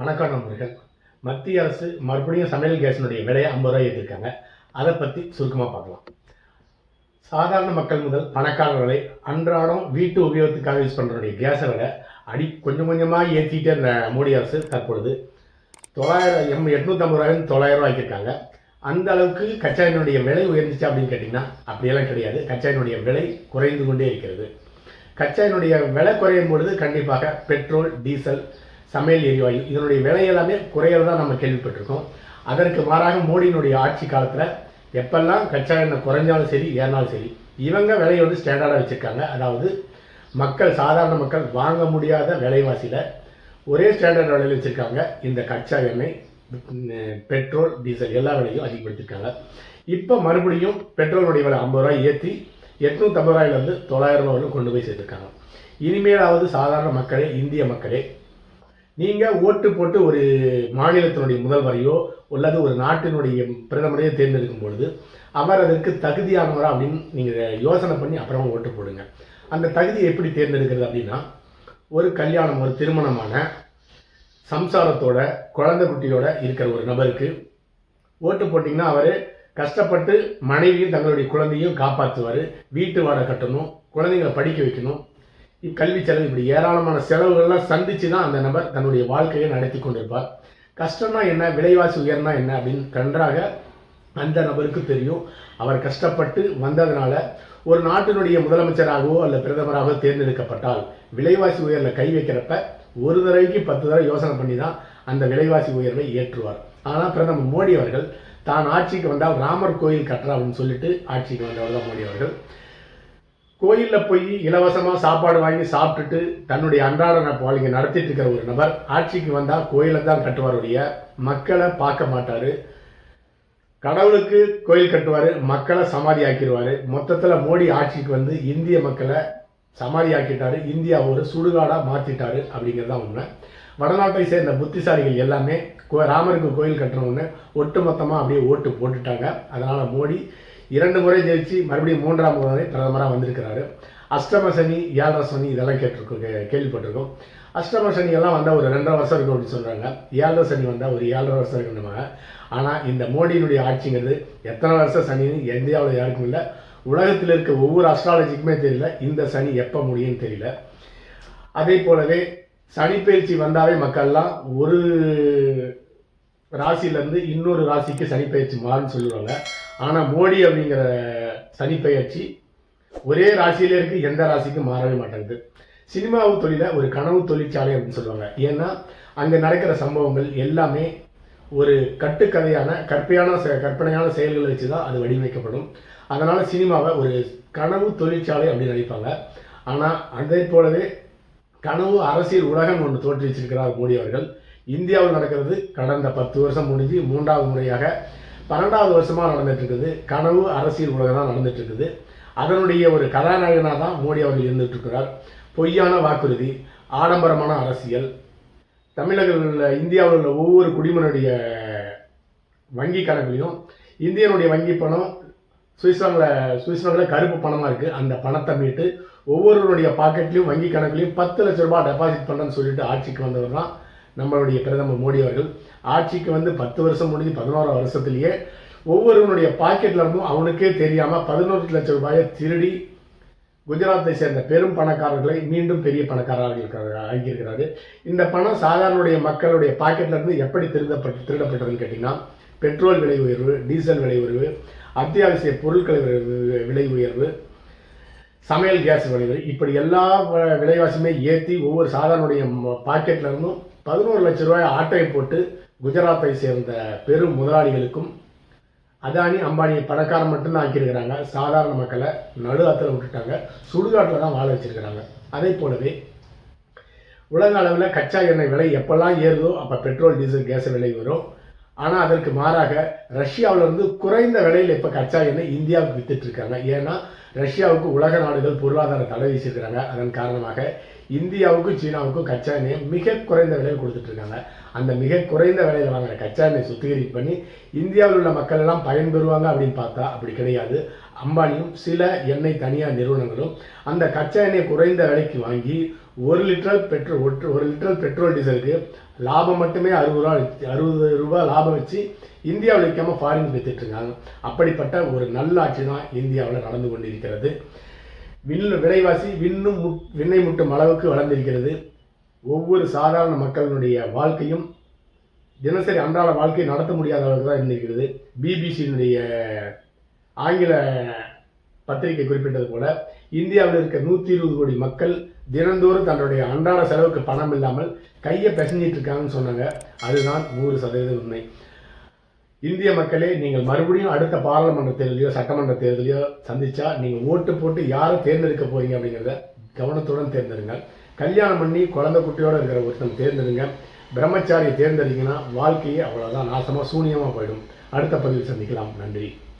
வணக்கம் நண்பர்கள். மத்திய அரசு மறுபடியும் சமையல் கேஸினுடைய விலையை ஐம்பது ரூபாய் ஏற்றிருக்காங்க. அதை பற்றி சுருக்கமாக பார்க்கலாம். சாதாரண மக்கள் முதல் பணக்காரர்களை அன்றாடம் வீட்டு உபயோகத்துக்காக யூஸ் பண்ணுறடைய கேஸை விலை அடி கொஞ்சம் கொஞ்சமாக ஏற்றிட்டே இருந்த மோடி அரசு தற்பொழுது தொள்ளாயிரம் எம் எட்நூற்றம்பது ரூபாயிலிருந்து தொள்ளாயிரம் ரூபாய் ஆக்கியிருக்காங்க. அந்த அளவுக்கு கச்சாயினுடைய விலை உயர்ந்துச்சு அப்படின்னு கேட்டிங்கன்னா அப்படியெல்லாம் கிடையாது. கச்சாயினுடைய விலை குறைந்து கொண்டே இருக்கிறது. கச்சாயினுடைய விலை குறையும் பொழுது கண்டிப்பாக பெட்ரோல் டீசல் சமையல் எரிவாயு இதனுடைய விலை எல்லாமே குறையறதா நம்ம கேள்விப்பட்டிருக்கோம். அதற்கு மாறாக மோடியினுடைய ஆட்சி காலத்தில் எப்பெல்லாம் கச்சா எண்ணெய் குறைஞ்சாலும் சரி ஏறினாலும் சரி இவங்க விலையை வந்து ஸ்டாண்டர்டாக வச்சுருக்காங்க. அதாவது மக்கள் சாதாரண மக்கள் வாங்க முடியாத விலைவாசியில் ஒரே ஸ்டாண்டர்ட் விலையில் வச்சுருக்காங்க. இந்த கச்சா எண்ணெய் பெட்ரோல் டீசல் எல்லா விலையும் அதிகப்படுத்திருக்காங்க. இப்போ மறுபடியும் பெட்ரோலுடைய விலை ஐம்பது ரூபாய் ஏற்றி எட்நூற்றம்பது ரூபாயிலேருந்து தொள்ளாயிரம் ரூபாய் கொண்டு போய் சேர்த்துருக்காங்க. இனிமேலாவது சாதாரண மக்களே இந்திய மக்களே நீங்கள் ஓட்டு போட்டு ஒரு மாநிலத்தினுடைய முதல்வரையோ அல்லது ஒரு நாட்டினுடைய பிரதமரையோ தேர்ந்தெடுக்கும் பொழுது அவர் அதற்கு தகுதியானவரா அப்படின்னு நீங்கள் யோசனை பண்ணி அப்புறமா ஓட்டு போடுங்க. அந்த தகுதியை எப்படி தேர்ந்தெடுக்கிறது அப்படின்னா ஒரு கல்யாணம் ஒரு திருமணமான சம்சாரத்தோட குழந்தை குட்டியோட இருக்கிற ஒரு நபருக்கு ஓட்டு போட்டிங்கன்னா அவர் கஷ்டப்பட்டு மனைவியும் தங்களுடைய குழந்தையும் காப்பாற்றுவார் வீட்டு வாடகை கட்டணும் குழந்தைங்களை படிக்க வைக்கணும். கல்வி செலவு இப்படி ஏராளமான செலவுகள்லாம் சந்திச்சு தான் அந்த நபர் தன்னுடைய வாழ்க்கையை நடத்தி கொண்டிருப்பார். கஷ்டம்னா என்ன? விலைவாசி உயர்னா என்ன? அப்படின்னு கன்றாக அந்த நபருக்கு தெரியும். அவர் கஷ்டப்பட்டு வந்ததுனால ஒரு நாட்டினுடைய முதலமைச்சராகவோ அல்ல பிரதமராகவோ தேர்ந்தெடுக்கப்பட்டால் விலைவாசி உயர்வில் கை வைக்கிறப்ப ஒரு தடவைக்கு பத்து தடவை யோசனை பண்ணி தான் அந்த விலைவாசி உயர்வை ஏற்றுவார். ஆனால் பிரதமர் மோடி அவர்கள் தான் ஆட்சிக்கு வந்தால் ராமர் கோயில் கட்டுறா அப்படின்னு சொல்லிட்டு ஆட்சிக்கு வந்தவர் தான் மோடி அவர்கள். கோயிலில் போய் இலவசமாக சாப்பாடு வாங்கி சாப்பிட்டுட்டு தன்னுடைய அன்றாட வாழ்க்கை நடத்திட்டு இருக்கிற ஒரு நபர் ஆட்சிக்கு வந்தால் கோயிலை தான் கட்டுவாருடைய மக்களை பார்க்க மாட்டார். கடவுளுக்கு கோயில் கட்டுவார் மக்களை சமாதி ஆக்கிடுவார் மொத்தத்தில் மோடி ஆட்சிக்கு வந்து இந்திய மக்களை சமாதி ஆக்கிட்டார் இந்தியா ஒரு சுடுகாடாக மாற்றிட்டாரு அப்படிங்கிறது தான் உண்மை. வடநாட்டை சேர்ந்த புத்திசாலிகள் எல்லாமே கோ- ராமருக்கு கோயில் கட்டுறவங்க ஒட்டு மொத்தமாக அப்படியே ஓட்டு போட்டுட்டாங்க. அதனால் மோடி இரண்டு முறை ஜெயிச்சு மறுபடியும் மூன்றாம் முறை பிரதமராக வந்திருக்கிறாரு. அஷ்டம சனி ஏழரை சனி இதெல்லாம் கேட்டிருக்கோம் கே- கேள்விப்பட்டிருக்கோம். அஷ்டம சனி எல்லாம் வந்தால் ஒரு ரெண்டரை வருஷம் இருக்கும் அப்படின்னு சொல்கிறாங்க ஏழரை சனி வந்தால் ஒரு ஏழரை வருஷம் இருக்கணுமாங்க ஆனால் இந்த மோடியினுடைய ஆட்சிங்கிறது எத்தனை வருஷம் சனின்னு இந்தியாவில் யாருக்கும் இல்லை. உலகத்தில் இருக்க ஒவ்வொரு அஸ்ட்ராலஜிக்குமே தெரியல. இந்த சனி எப்போ முடியும்னு தெரியல. அதே போலவே சனிப்பெயர்ச்சி வந்தாவே மக்கள்லாம் ஒரு ராசியிலேருந்து இன்னொரு ராசிக்கு சனிப்பெயர்ச்சி மாறுன்னு சொல்லுவாங்க. ஆனால் மோடி அப்படிங்கிற சனிப்பெயர்ச்சி ஒரே ராசியில இருக்கு எந்த ராசிக்கும் மாறவே மாட்டேங்குது. சினிமாவு தொழிலை ஒரு கனவு தொழிற்சாலை அப்படின்னு சொல்லுவாங்க. ஏன்னா அங்கே நடக்கிற சம்பவங்கள் எல்லாமே ஒரு கட்டுக்கதையான கற்பையான செ- கற்பனையான செயல்களை வச்சு தான் அது வடிவமைக்கப்படும். அதனால் சினிமாவை ஒரு கனவு தொழிற்சாலை அப்படின்னு நினைப்பாங்க. ஆனால் அதே போலவே கனவு அரசியல் உலகம் ஒன்று தோற்றுவிச்சிருக்கிறார் மோடி அவர்கள். இந்தியாவில் நடக்கிறது கடந்த பத்து வருஷம் முடிஞ்சு மூன்றாவது முறையாக பன்னெண்டாவது வருஷமாக நடந்துட்டு இருக்குது கனவு அரசியல் உலகம் தான் நடந்துட்டு இருக்குது அதனுடைய ஒரு கதாநாயகனாக தான் மோடி அவர்கள் இருந்துட்டு இருக்கிறார் பொய்யான வாக்குறுதி ஆடம்பரமான அரசியல். தமிழகத்தில் இந்தியாவில் உள்ள ஒவ்வொரு குடிமனுடைய வங்கி கணக்குலையும் இந்தியனுடைய வங்கி பணம் சுவிட்சர்லாந்தில் சுவிட்சர்லாந்தில் கருப்பு பணமாக இருக்குது அந்த பணத்தை மீட்டு ஒவ்வொருவருடைய பாக்கெட்லையும் வங்கி கணக்குலையும் பத்து லட்ச ரூபாய் டெபாசிட் பண்ணுறேன்னு சொல்லிட்டு ஆட்சிக்கு வந்தவர் தான் நம்மளுடைய பிரதமர் மோடி அவர்கள் ஆட்சிக்கு வந்து பத்து வருஷம் முடிஞ்சு பதினோரு வருஷத்துலேயே ஒவ்வொருவனுடைய பாக்கெட்ல இருந்தும் அவனுக்கே தெரியாமல் பதினோரு லட்சம் ரூபாயை திருடி குஜராத்தை சேர்ந்த பெரும் பணக்காரர்களை மீண்டும் பெரிய பணக்காரர்கள் இருக்கிறார் ஆகியிருக்கிறாரு இந்த பணம் சாதாரணுடைய மக்களுடைய பாக்கெட்லேருந்து எப்படி திருடப்பட்டு திருடப்பட்டதுன்னு கேட்டிங்கன்னா பெட்ரோல் விலை உயர்வு டீசல் விலை உயர்வு அத்தியாவசிய பொருட்கள் விலை- உயர்வு சமையல் கேஸ் விலை உயர்வு இப்படி எல்லா விலைவாசியுமே ஏற்றி ஒவ்வொரு சாதாரண பாக்கெட்ல இருந்தும் பதினோரு லட்ச ரூபாய் ஆட்டை போட்டு குஜராத்தை சேர்ந்த பெரும் முதலாளிகளுக்கும் அதானி அம்பானி பணக்காரன் மட்டும்தான் ஆக்கியிருக்கிறாங்க. சாதாரண மக்களை நடு ஆத்துல விட்டுட்டாங்க. சுடுகாட்டில் தான் வாழ வச்சிருக்கிறாங்க. அதே போலவே உலக அளவில் கச்சா எண்ணெய் விலை எப்பெல்லாம் ஏறுதோ அப்போ பெட்ரோல் டீசல் கேஸ் விலை வரும். ஆனால் அதற்கு மாறாக ரஷ்யாவுல இருந்து குறைந்த விலையில் இப்போ கச்சா எண்ணெய் இந்தியாவுக்கு வித்துட்டு இருக்காங்க. ஏன்னா ரஷ்யாவுக்கு உலக நாடுகள் பொருளாதார தடை வீசியிருக்கிறாங்க அதன் காரணமாக இந்தியாவுக்கும் சீனாவுக்கும் கச்சா எண்ணெயை மிக குறைந்த விலையில் கொடுத்துட்டு இருக்காங்க. அந்த மிக குறைந்த விலையில் வாங்குற கச்சா எண்ணெய் சுத்திகரிப்பு பண்ணி இந்தியாவில் உள்ள மக்கள் எல்லாம் பயன்பெறுவாங்க அப்படின்னு பார்த்தா அப்படி கிடையாது. அம்பானியும் சில எண்ணெய் தனியார் நிறுவனங்களும் அந்த கச்சா எண்ணெய் குறைந்த விலைக்கு வாங்கி ஒரு லிட்டர் பெட்ரோல் ஒற்று ஒரு லிட்டர் பெட்ரோல் டீசலுக்கு லாபம் மட்டுமே அறுபது ரூபா அறுபது ரூபாய் லாபம் வச்சு இந்தியாவில் விற்காம ஃபாரின் வித்துட்டு இருக்காங்க. அப்படிப்பட்ட ஒரு நல்ல ஆட்சி தான் இந்தியாவில் நடந்து கொண்டிருக்கிறது. விண்ணு விலைவாசி விண்ணும் முட் விண்ணை முட்டும் அளவுக்கு வளர்ந்திருக்கிறது. ஒவ்வொரு சாதாரண மக்களினுடைய வாழ்க்கையும் தினசரி அன்றாட வாழ்க்கையை நடத்த முடியாத அளவுக்கு தான் இருந்திருக்கிறது. பிபிசியினுடைய ஆங்கில பத்திரிகை குறிப்பிட்டது போல இந்தியாவில் இருக்க நூற்றி இருபது கோடி மக்கள் தினந்தோறும் தன்னுடைய அன்றாட செலவுக்கு பணம் இல்லாமல் கையை பிசைஞ்சிட்டு இருக்காங்கன்னு சொன்னாங்க. அதுதான் நூறு சதவீதம் உண்மை. இந்திய மக்களே நீங்கள் மறுபடியும் அடுத்த பாராளுமன்ற தேர்தலையோ சட்டமன்ற தேர்தலையோ சந்திச்சா நீங்கள் ஓட்டு போட்டு யாரை தேர்ந்தெடுக்க போறீங்க அப்படிங்கிறத கவனத்துடன் தேர்ந்தெடுங்க கல்யாணம் பண்ணி குழந்தை குட்டியோட இருக்கிற ஒருத்தன் தேர்ந்தெடுங்க. பிரம்மச்சாரியை தேர்ந்தெடுங்கன்னா வாழ்க்கையே அவ்வளோதான் நாசமாக சூனியமாக போயிடும். அடுத்த பதிவில் சந்திக்கலாம். நன்றி.